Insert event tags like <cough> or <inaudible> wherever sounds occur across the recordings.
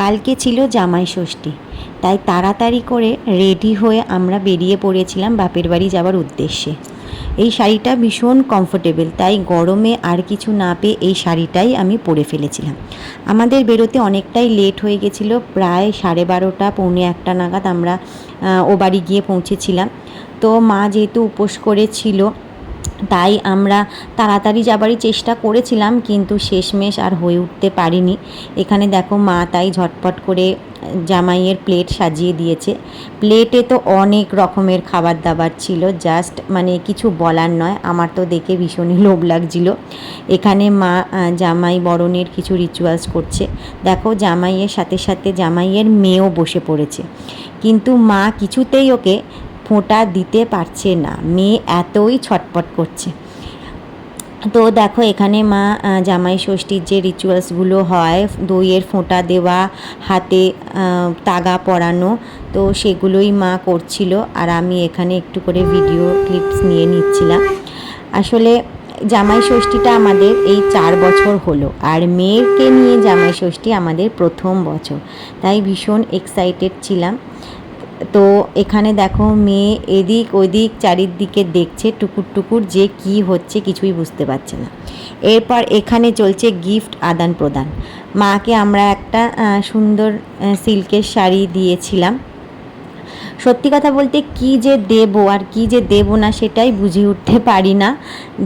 কালকে ছিল জামাই ষষ্ঠী। তাই তাড়াতাড়ি করে রেডি হয়ে আমরা বেরিয়ে পড়েছিলাম বাপের বাড়ি যাওয়ার উদ্দেশ্যে। এই শাড়িটা ভীষণ কমফোর্টেবল তাই গরমে আর কিছু না পেয়ে এই শাড়িটাই আমি পরে ফেলেছিলাম। আমাদের বেরোতে অনেকটাই লেট হয়ে গেছিল, প্রায় সাড়ে বারোটা, পৌনে একটা নাগাদ আমরা ও বাড়ি গিয়ে পৌঁছেছিলাম। তো মা যেহেতু উপোস করেছিল তাই আমরা তাড়াতাড়ি যাবারই চেষ্টা করেছিলাম, কিন্তু শেষমেশ আর হয়ে উঠতে পারিনি। এখানে দেখো মা তাই ঝটপট করে জামাইয়ের প্লেট সাজিয়ে দিয়েছে। প্লেটে তো অনেক রকমের খাবার দাবার ছিল, জাস্ট মানে কিছু বলার নয়, আমার তো দেখে ভীষণই লোভ লাগছিল। এখানে মা জামাই বরণের কিছু রিচুয়ালস করছে। দেখো জামাইয়ের সাথে সাথে জামাইয়ের মেয়েও বসে পড়েছে। কিন্তু মা কিছুতেই ওকে ফোঁটা দিতে পারছে না। মেয়ে এতই ছটপট করছে। তো দেখো, এখানে মা জামাই ষষ্ঠীর যে রিচুয়ালসগুলো হয়, দইয়ের ফোঁটা দেওয়া, হাতে তাগা পরানো, তো সেগুলোই মা করছিল। আর আমি এখানে একটু করে ভিডিও ক্লিপস নিয়ে নিচ্ছিলাম। আসলে জামাই ষষ্ঠীটা আমাদের এই চার বছর হলো। আর মেয়েকে নিয়ে জামাই ষষ্ঠী আমাদের প্রথম বছর। তাই ভীষণ এক্সাইটেড ছিলাম। তো এখানে দেখো মেয়ে এদিক ওদিক চারিদিকে দেখছে টুকুর টুকুর যে কি হচ্ছে, কিছুই বুঝতে পারছে না। এরপর এখানে চলছে গিফট আদান প্রদান। মাকে আমরা একটা সুন্দর সিল্কের শাড়ি দিয়েছিলাম। সত্যি কথা বলতে কি যে দেব আর কি যে দেব না সেটাই বুঝে উঠতে পারি না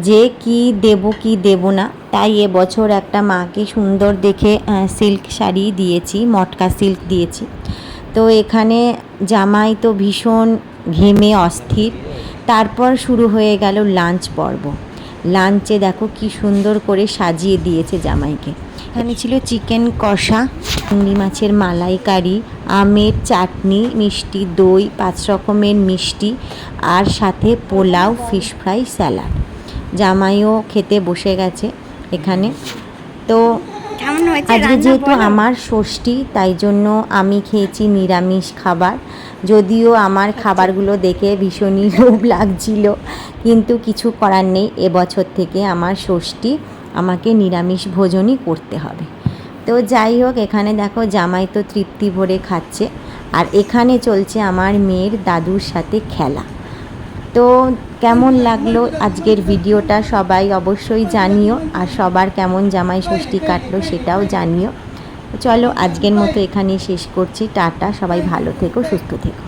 যে কি দেব কি দেব না। তাই এবছর একটা মাকে সুন্দর দেখে সিল্ক শাড়ি দিয়েছি, মটকা সিল্ক দিয়েছি। তো এখানে জামাই তো ভীষণ ঘেমে অস্থির। তারপর শুরু হয়ে গেল লাঞ্চ পর্ব। লাঞ্চে দেখো কি সুন্দর করে সাজিয়ে দিয়েছে জামাইকে। এখানে ছিল চিকেন কষা, চিংড়ি মাছের মালাইকারি, আমের চাটনি, মিষ্টি দই, পাঁচ রকমের মিষ্টি আর সাথে পোলাও, ফিশ ফ্রাই, স্যালাড। জামাইও খেতে বসে গেছে এখানে। তো আজকে যেহেতু আমার ষষ্ঠী তাই জন্য আমি খেয়েছি নিরামিষ খাবার। যদিও আমার খাবারগুলো দেখে ভীষণই <laughs> লোভ লাগছিল কিন্তু কিছু করার নেই। এবছর থেকে আমার ষষ্ঠী আমাকে নিরামিষ ভোজনই করতে হবে। তো যাই হোক এখানে দেখো জামাই তো তৃপ্তি ভরে খাচ্ছে। আর এখানে চলছে আমার মেয়ের দাদুর সাথে খেলা। তো কেমন লাগল আজকের ভিডিওটা সবাই অবশ্যই জানিও, আর সবার কেমন জামাই ষষ্ঠী কাটলো সেটাও জানিও। চলো আজকের মতো এখানেই শেষ করছি, টাটা, সবাই ভালো থেকো, সুস্থ থেকো।